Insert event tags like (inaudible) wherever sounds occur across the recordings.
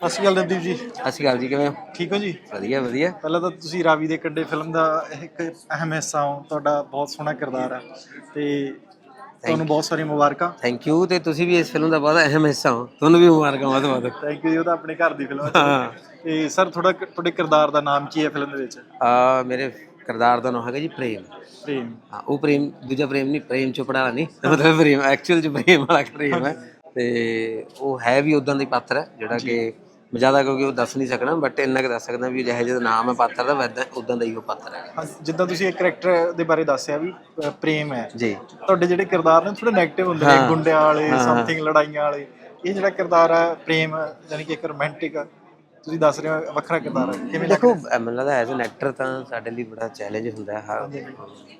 ਸਤਿ ਸ਼੍ਰੀ ਅਕਾਲ ਨਦੀਪ ਜੀ। ਸਤਿ ਸ਼੍ਰੀ ਅਕਾਲ ਜੀ ਕਿਵੇਂ ਹੋ? ਠੀਕ ਹੋ ਜੀ? ਵਧੀਆ ਵਧੀਆ। ਪਹਿਲਾਂ ਤਾਂ ਤੁਸੀਂ ਰਾਵੀ ਦੇ ਕੰਡੇ ਫਿਲਮ ਦਾ ਇੱਕ ਅਹਿਮ ਹਿੱਸਾ ਹੋ ਤੁਹਾਡਾ ਬਹੁਤ ਸੋਹਣਾ ਕਿਰਦਾਰ ਹੈ ਤੇ ਤੁਹਾਨੂੰ ਬਹੁਤ ਸਾਰੀ ਮੁਬਾਰਕਾਂ। ਥੈਂਕ ਯੂ ਤੇ ਤੁਸੀਂ ਵੀ ਇਸ ਫਿਲਮ ਦਾ ਬਹੁਤ ਅਹਿਮ ਹਿੱਸਾ ਹੋ। ਤੁਹਾਨੂੰ ਵੀ ਮੁਬਾਰਕਾਂ ਬਹੁਤ ਬਹੁਤ। ਥੈਂਕ ਯੂ ਜੀ ਉਹ ਤਾਂ ਆਪਣੇ ਘਰ ਦੀ ਫਿਲਮ ਹੈ। ਤੇ ਸਰ ਤੁਹਾਡਾ ਤੁਹਾਡੇ ਕਿਰਦਾਰ ਦਾ ਨਾਮ ਕੀ ਹੈ ਫਿਲਮ ਦੇ ਵਿੱਚ? ਆ ਮੇਰੇ ਕਿਰਦਾਰ ਦਾ ਨਾਮ ਹੈਗਾ ਜੀ ਪ੍ਰੇਮ। ਪ੍ਰੇਮ। ਹਾਂ ਉਹ ਪ੍ਰੇਮ ਦੂਜਾ ਪ੍ਰੇਮ ਨਹੀਂ ਪ੍ਰੇਮ ਚੋਪੜਾ ਵਾਲਾ ਨਹੀਂ। ਮਤਲਬ ਪ੍ਰੇਮ ਐਕਚੁਅਲ ਚ ਪ੍ਰੇਮ ਵਾਲਾ ਪ੍ਰੇਮ ਹੈ। (laughs) ਤੇ ਉਹ ਹੈ ਵੀ ਉਦਾਂ ਦਾ ਹੀ ਪਾਤਰ ਹੈ ਜਿਹੜਾ ਕਿ ਜ਼ਿਆਦਾ ਕਿਉਂਕਿ ਉਹ ਦੱਸ ਨਹੀਂ ਸਕਣਾ ਬਟ ਇੰਨਾ ਕੁ ਦੱਸ ਸਕਦਾ ਵੀ ਜਿਹੇ ਜਿਹਦਾ ਨਾਮ ਹੈ ਪਾਤਰ ਦਾ ਵੈਦਾਂ ਉਦਾਂ ਦਾ ਹੀ ਉਹ ਪਾਤਰ ਹੈ ਹਾਂ, ਜਿੱਦਾਂ ਤੁਸੀਂ ਇੱਕ ਕਰੈਕਟਰ ਦੇ ਬਾਰੇ ਦੱਸਿਆ ਵੀ ਅ, ਪ੍ਰੇਮ ਹੈ ਜੀ ਤੁਹਾਡੇ ਜਿਹੜੇ ਕਿਰਦਾਰ ਨੇ ਥੋੜੇ 네ਗੇਟਿਵ ਹੁੰਦੇ ਨੇ। ਗੁੰਡਿਆਂ ਵਾਲੇ। ਸਮਥਿੰਗ ਲੜਾਈਆਂ ਵਾਲੇ ਇਹ ਜਿਹੜਾ ਕਿਰਦਾਰ ਹੈ ਪ੍ਰੇਮ ਯਾਨੀ ਕਿ ਇੱਕ ਰੋਮਾਂਟਿਕ ਤੁਸੀਂ ਦੱਸ ਰਹੇ ਹੋ ਵੱਖਰਾ ਕਿਰਦਾਰ ਹੈ ਕਿਵੇਂ ਲੱਗ ਦੇਖੋ ਮੈਨੂੰ ਲੱਗਦਾ ਐਜ਼ ਐਨ ਐਕਟਰ ਤਾਂ ਸਾਡੇ ਲਈ ਬੜਾ ਚੈਲੰਜ ਹੁੰਦਾ ਹੈ ਹਾਂ।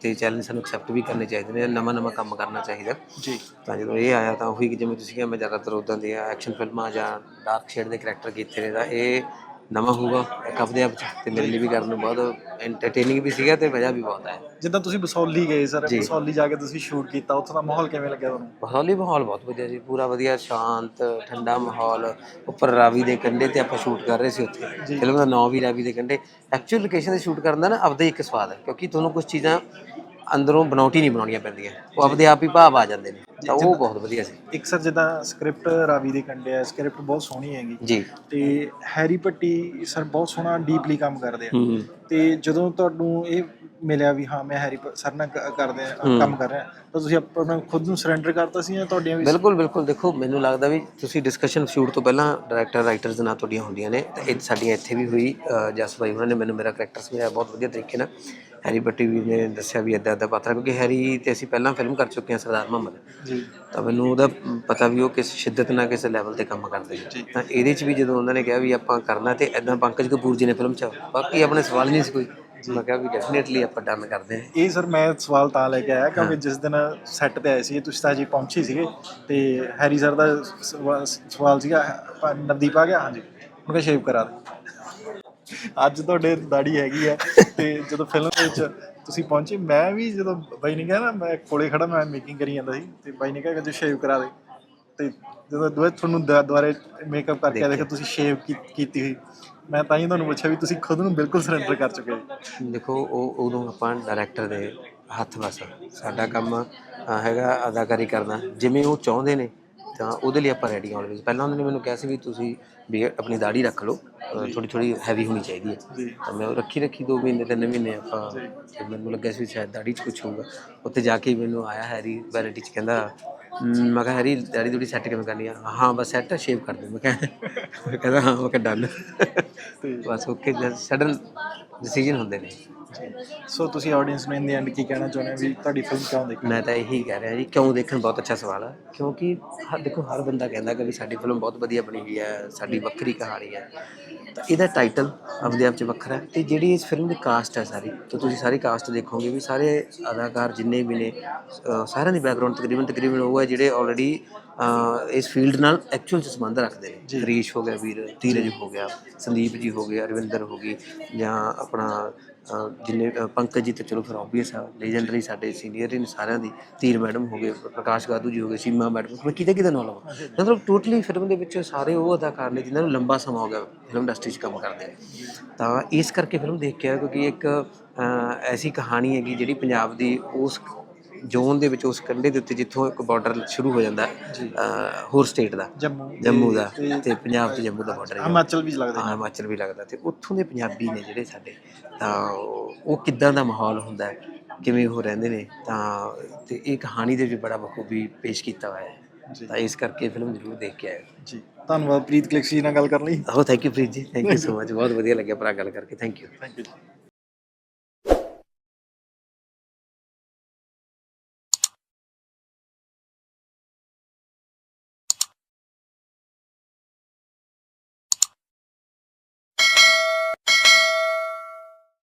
ਤੇ ਚੈਲੰਜ ਸਾਨੂੰ ਐਕਸੈਪਟ ਵੀ ਕਰਨੇ ਚਾਹੀਦੇ ਨੇ ਨਵਾਂ ਨਵਾਂ ਕੰਮ ਕਰਨਾ ਚਾਹੀਦਾ। ਜੀ। ਤਾਂ ਜਦੋਂ ਇਹ ਆਇਆ ਤਾਂ ਉਹੀ ਕਿ ਜਿਵੇਂ ਤੁਸੀਂ ਕਿਹਾ ਮੈਂ ਜ਼ਿਆਦਾਤਰ ਉਦਾਂ ਦੇ ਐਕਸ਼ਨ ਫਿਲਮਾਂ ਜਾਂ ਡਾਰਕ ਸ਼ੇਡ ਦੇ ਕਰੈਕਟਰ ਕੀਤੇ ਨੇ ਤਾਂ ਇਹ ਨਵਾਂ ਹੋਊਗਾ ਇੱਕ ਆਪਦੇ ਆਪ ਤੇ ਮੇਰੇ ਲਈ ਵੀ ਕਰਨ ਨੂੰ ਬਹੁਤ ਐਂਟਰਟੇਨਿੰਗ ਵੀ ਸੀਗਾ ਤੇ ਮਜ਼ਾ ਵੀ ਬਹੁਤ ਆਇਆ। ਜਿੱਦਾਂ ਤੁਸੀਂ ਬਸੌਲੀ ਗਏ ਸਰ ਬਸੌਲੀ ਜਾ ਕੇ ਤੁਸੀਂ ਸ਼ੂਟ ਕੀਤਾ ਉੱਥੋਂ ਦਾ ਮਾਹੌਲ ਕਿਵੇਂ ਲੱਗਿਆ ਤੁਹਾਨੂੰ? ਬਸੌਲੀ ਮਾਹੌਲ ਬਹੁਤ ਵਧੀਆ ਸੀ ਪੂਰਾ ਵਧੀਆ ਸ਼ਾਂਤ ਠੰਡਾ ਮਾਹੌਲ ਉੱਪਰ ਰਾਵੀ ਦੇ ਕੰਢੇ ਤੇ ਆਪਾਂ ਸ਼ੂਟ ਕਰ ਰਹੇ ਸੀ ਉੱਥੇ। ਫਿਲਮ ਦਾ ਨਾਮ ਵੀ ਰਾਵੀ ਦੇ ਕੰਢੇ। ਐਕਚੁਅਲ ਲੋਕੇਸ਼ਨ ਤੇ ਸ਼ੂਟ ਕਰਨ ਦਾ ਨਾ ਆਪਦਾ ਹੀ ਇੱਕ ਸਵਾਦ ਹੈ ਕਿਉਂਕਿ ਤੁਹਾਨੂੰ ਕੁਝ ਚੀਜ਼ਾਂ ਅੰਦਰੋਂ ਬਣਾਉਟੀ ਨਹੀਂ ਬਣਾਉਣੀਆਂ ਪੈਂਦੀਆਂ ਉਹ ਆਪਦੇ ਆਪ ਹੀ ਭਾਵ ਆ ਜਾਂਦੇ ਨੇ। ਤਾਂ ਉਹ ਬਹੁਤ ਵਧੀਆ ਸੀ। ਇੱਕ ਸਰ ਜਿੱਦਾਂ ਸਕ੍ਰਿਪਟ ਰਾਵੀ ਦੇ ਕੰਡੇ ਆ ਸਕ੍ਰਿਪਟ ਬਹੁਤ ਸੋਹਣੀ ਹੈਗੀ। ਜੀ। ਤੇ ਹੈਰੀ ਪੱਟੀ ਸਰ ਬਹੁਤ ਸੋਹਣਾ ਡੀਪਲੀ ਕੰਮ ਕਰਦੇ ਆ। ਤੇ ਜਦੋਂ ਤੁਹਾਨੂੰ ਇਹ ਮਿਲਿਆ ਵੀ ਹਾਂ ਮੈਂ ਹੈਰੀ ਸਰ ਨਾਲ ਕਰਦੇ ਆ ਕੰਮ ਕਰ ਰਿਹਾ ਤਾਂ ਤੁਸੀਂ ਆਪਣਾ ਖੁਦ ਨੂੰ ਸਰੈਂਡਰ ਕਰਤਾ ਸੀ ਜਾਂ ਤੁਹਾਡੀਆਂ ਵੀ ਬਿਲਕੁਲ ਬਿਲਕੁਲ। ਦੇਖੋ ਮੈਨੂੰ ਲੱਗਦਾ ਵੀ ਤੁਸੀਂ ਡਿਸਕਸ਼ਨ ਸ਼ੂਟ ਤੋਂ ਪਹਿਲਾਂ ਡਾਇਰੈਕਟਰ ਰਾਈਟਰਸ ਦੇ ਨਾਲ ਤੁਹਾਡੀਆਂ ਹੁੰਦੀਆਂ ਨੇ ਤੇ ਇਹ ਸਾਡੀਆਂ ਇੱਥੇ ਵੀ ਹੋਈ ਜਸ ਭਾਈ ਉਹਨਾਂ ਨੇ ਮੈਨੂੰ ਮੇਰਾ ਕਰੈਕਟਰ ਸਮਝਾਇਆ ਬਹੁਤ ਵਧੀਆ ਤਰੀਕੇ ਨਾਲ। ਹੈਰੀ ਬੱਟੀ ਵੀ ਨੇ ਦੱਸਿਆ ਵੀ ਇਦਾਂ ਦਾ ਪਾਤਰ ਕਿਉਂਕਿ ਹੈਰੀ ਤੇ ਅਸੀਂ ਪਹਿਲਾਂ ਫਿਲਮ ਕਰ ਚੁੱਕੇ ਹਾਂ ਸਰਦਾਰ ਮੁਹੰਮਦ। ਜੀ। ਤਾਂ ਮੈਨੂੰ ਉਹਦਾ ਪਤਾ ਵੀ ਉਹ ਕਿਸ ਸ਼ਿੱਦਤ ਨਾਲ ਕਿਸ ਲੈਵਲ ਤੇ ਕੰਮ ਕਰਦੇ ਨੇ। ਤਾਂ ਇਹਦੇ ਚ ਵੀ ਜਦੋਂ ਉਹਨਾਂ ਨੇ ਕਿਹਾ ਵੀ ਆਪਾਂ ਕਰਨਾ ਤੇ ਇਦਾਂ ਪੰਕਜ ਕਪੂਰ ਜੀ ਨੇ ਫਿਲਮ ਚ ਬਾਕੀ ਆਪਣੇ ਸਵਾਲ ਨਹੀਂ ਸੀ ਕੋਈ। ਮੈਂ ਕਿਹਾ ਵੀ ਡੈਫੀਨਿਟਲੀ ਆਪਾਂ ਡਨ ਕਰਦੇ ਹਾਂ। ਇਹ ਸਰ ਮੈਂ ਸਵਾਲ ਤਾਂ ਲੈ ਕੇ ਆਇਆ ਕਿਉਂਕਿ ਜਿਸ ਦਿਨ ਸੈੱਟ ਤੇ ਆਏ ਸੀ ਤੁਸੀਂ ਤਾਂ ਜੀ ਪਹੁੰਚੇ ਸੀਗੇ ਤੇ ਹੈਰੀ ਸਰ ਦਾ ਸਵਾ- ਸਵਾਲ ਸੀਗਾ ਨਵਦੀਪ ਆ ਗਿਆ? ਹਾਂਜੀ। ਉਹਨੇ ਸ਼ੇਵ ਕਰਾ ਦੇ। ਅੱਜ ਤੁਹਾਡੇ ਦਾੜੀ ਹੈਗੀ ਆ ਤੇ ਜਦੋਂ ਫਿਲਮ ਦੇ ਵਿੱਚ ਤੁਸੀਂ ਪਹੁੰਚੇ ਮੈਂ ਵੀ ਜਦੋਂ ਬਾਈ ਨੇ ਕਿਹਾ ਨਾ ਮੈਂ ਕੋਲੇ ਖੜਾ ਮੈਂ ਮੇਕਿੰਗ ਕਰੀ ਜਾਂਦਾ ਸੀ ਤੇ ਬਾਈ ਨੇ ਕਿਹਾ ਕਿ ਸ਼ੇਵ ਕਰਾ ਦੇ। ਤੇ ਜਦੋਂ ਦੁਬਾਰਾ ਤੁਹਾਨੂੰ ਦੁਆ- ਦੁਬਾਰੇ ਮੇਕਅਪ ਕਰਕੇ ਦੇਖੋ ਤੁਸੀਂ ਸ਼ੇਵ ਕੀਤੀ ਹੋਈ। ਮੈਂ ਤਾਂ ਹੀ ਤੁਹਾਨੂੰ ਪੁੱਛਿਆ ਵੀ ਤੁਸੀਂ ਖੁਦ ਨੂੰ ਬਿਲਕੁਲ ਸਰੈਂਡਰ ਕਰ ਚੁੱਕੇ ਜੀ ਦੇਖੋ ਉਹ ਉਦੋਂ ਆਪਾਂ ਡਾਇਰੈਕਟਰ ਦੇ ਹੱਥ ਵਸ। ਸਾਡਾ ਕੰਮ ਹੈਗਾ ਅਦਾਕਾਰੀ ਕਰਨਾ। ਜਿਵੇਂ ਉਹ ਚਾਹੁੰਦੇ ਨੇ ਤਾਂ ਉਹਦੇ ਲਈ ਆਪਾਂ ਰੈਡੀ ਆਲਵੇਜ਼ ਪਹਿਲਾਂ ਉਹਨਾਂ ਨੇ ਮੈਨੂੰ ਕਿਹਾ ਸੀ ਵੀ ਤੁਸੀਂ ਵੀ ਆਪਣੀ ਦਾੜੀ ਰੱਖ ਲਓ ਥੋੜੀ ਥੋੜੀ ਹੈਵੀ ਹੋਣੀ ਚਾਹੀਦੀ ਹੈ। ਤਾਂ ਮੈਂ ਉਹ ਰੱਖੀ ਰੱਖੀ 2 ਮਹੀਨੇ 3 ਮਹੀਨੇ ਆਪਾਂ ਤੇ ਮੈਨੂੰ ਲੱਗਿਆ ਸੀ ਸ਼ਾਇਦ ਦਾੜੀ 'ਚ ਕੁਝ ਹੋਊਗਾ। ਉੱਥੇ ਜਾ ਕੇ ਮੈਨੂੰ ਆਇਆ ਹੈਰੀ ਵੈਰਾਈਟੀ 'ਚ ਕਹਿੰਦਾ "ਹਮ, ਮੈਂ ਕਿਹਾ ਹੈਰੀ ਦਾੜੀ ਦੂੜੀ ਸੈੱਟ ਕਿਵੇਂ ਕਰਨੀ ਆ? ਹਾਂ ਬਸ ਸੈੱਟ ਸ਼ੇਵ ਕਰ ਦੇ। ਮੈਂ ਕਿਹਾ ਕਹਿੰਦਾ ਹਾਂ ਮੈਂ ਕਿਹਾ ਡਨ (laughs) ਬਸ ਓਕੇ ਸਡਨ ਡਿਸੀਜਨ ਹੁੰਦੇ ਨੇ। ਸੋ ਤੁਸੀਂ ਆਡੀਅנס ਨੂੰ ਇਨ ਦੀ ਐਂਡ ਕੀ ਕਹਿਣਾ ਚਾਹੁੰਦੇ ਹੋ ਵੀ ਤੁਹਾਡੀ ਫਿਲਮ ਕਿਉਂ ਦੇਖੀ? ਮੈਂ ਤਾਂ ਇਹੀ ਕਹਿ ਰਿਹਾ ਜੀ, ਕਿਉਂ ਦੇਖਣ ਬਹੁਤ ਅੱਛਾ ਸਵਾਲ ਹੈ ਕਿਉਂਕਿ ਹਰ ਦੇਖੋ, ਹਰ ਬੰਦਾ ਕਹਿੰਦਾ ਕਿ ਵੀ ਸਾਡੀ ਫਿਲਮ ਬਹੁਤ ਵਧੀਆ ਬਣੀ ਹੋਈ ਹੈ, ਸਾਡੀ ਵੱਖਰੀ ਕਹਾਣੀ ਹੈ। ਤਾਂ ਇਹਦਾ ਟਾਈਟਲ ਆਪਦੇ ਆਪ 'ਚ ਵੱਖਰਾ ਹੈ ਤੇ ਜਿਹੜੀ ਇਸ ਫਿਲਮ ਦੀ ਕਾਸਟ ਹੈ ਸਾਰੀ, ਤਾਂ ਤੁਸੀਂ ਸਾਰੀ ਕਾਸਟ ਦੇਖੋਗੇ ਵੀ ਸਾਰੇ ਅਦਾਕਾਰ ਜਿੰਨੇ ਵੀ ਨੇ, ਅਹ, ਸਾਰਿਆਂ ਦੀ ਬੈਕਗ੍ਰਾਉਂਡ ਤਕਰੀਬਨ ਤਕਰੀਬਨ ਉਹ ਹੈ ਜਿਹੜੇ ਆਲਰੇਡੀ ਇਸ ਫੀਲਡ ਨਾਲ ਐਕਚੁਅਲ ਸੰਬੰਧ ਰੱਖਦੇ ਨੇ। ਹਰੀਸ਼ ਹੋ ਗਿਆ ਵੀਰ ਧੀਰਜ ਹੋ ਗਿਆ ਸੰਦੀਪ ਜੀ ਹੋ ਗਿਆ ਅਰਵਿੰਦਰ ਹੋ ਗਈ ਜਾਂ ਆਪਣਾ ਜਿੰਨੇ ਪੰਕਜ ਜੀ ਤੇ ਚਲੋ ਫਿਰ ਆਬਵੀਅਸ ਆ ਲੈਜੈਂਡਰੀ ਸਾਡੇ ਸੀਨੀਅਰ ਨੇ ਸਾਰਿਆਂ ਦੀ। ਧੀਰ ਮੈਡਮ ਹੋ ਗਏ ਪ੍ਰਕਾਸ਼ ਗਾਦੂ ਜੀ ਹੋ ਗਏ ਸੀਮਾ ਮੈਡਮ ਮੈਂ ਕਿਤੇ ਕਿਤੇ ਨਾਲ ਮਤਲਬ ਟੋਟਲੀ ਫਿਲਮ ਦੇ ਵਿੱਚ ਸਾਰੇ ਉਹ ਅਦਾਕਾਰ ਨੇ ਜਿਨ੍ਹਾਂ ਨੂੰ ਲੰਬਾ ਸਮਾਂ ਹੋ ਗਿਆ ਫਿਲਮ ਇੰਡਸਟਰੀ 'ਚ ਕੰਮ ਕਰਦੇ ਤਾਂ ਇਸ ਕਰਕੇ ਫਿਲਮ ਦੇਖ ਕੇ ਆਇਆ ਕਿਉਂਕਿ ਇੱਕ ਐਸੀ ਕਹਾਣੀ ਹੈਗੀ ਜਿਹੜੀ ਪੰਜਾਬ ਦੀ ਉਸ ਜ਼ੋਨ ਦੇ ਵਿੱਚ ਉਸ ਕੰਢੇ ਦੇ ਉੱਤੇ ਜਿੱਥੋਂ ਇੱਕ ਬਾਰਡਰ ਸ਼ੁਰੂ ਹੋ ਜਾਂਦਾ ਹੋਰ ਸਟੇਟ ਦਾ ਜੰਮੂ ਜੰਮੂ ਦਾ ਤੇ ਪੰਜਾਬ ਤੇ ਜੰਮੂ ਦਾ ਬਾਰਡਰ ਹੈ ਹਿਮਾਚਲ ਵੀ ਲੱਗਦੇ ਹਾਂ ਹਿਮਾਚਲ ਵੀ ਲੱਗਦਾ ਤੇ ਉੱਥੋਂ ਦੇ ਪੰਜਾਬੀ ਨੇ ਜਿਹੜੇ ਸਾਡੇ ਤਾਂ ਉਹ ਕਿੱਦਾਂ ਦਾ ਮਾਹੌਲ ਹੁੰਦਾ ਹੈ ਕਿਵੇਂ ਉਹ ਰਹਿੰਦੇ ਨੇ ਤਾਂ ਤੇ ਇਹ ਕਹਾਣੀ ਦੇ ਵੀ ਬੜਾ ਬਖੂਬੀ ਪੇਸ਼ ਕੀਤਾ ਹੋਇਆ ਹੈ। ਤਾਂ ਇਸ ਕਰਕੇ ਫਿਲਮ ਜ਼ਰੂਰ ਦੇਖ ਕੇ ਆਇਓ। ਜੀ। ਧੰਨਵਾਦ ਪ੍ਰੀਤ ਕਲਿਕਸੀ ਨਾਲ ਗੱਲ ਕਰਨ ਲਈ। ਹੋ ਥੈਂਕ ਯੂ ਪ੍ਰੀਤ ਜੀ ਥੈਂਕ ਯੂ ਸੋ ਮਚ ਬਹੁਤ ਵਧੀਆ ਲੱਗਿਆ ਭਰਾ ਗੱਲ ਕਰਕੇ। Thank you thank you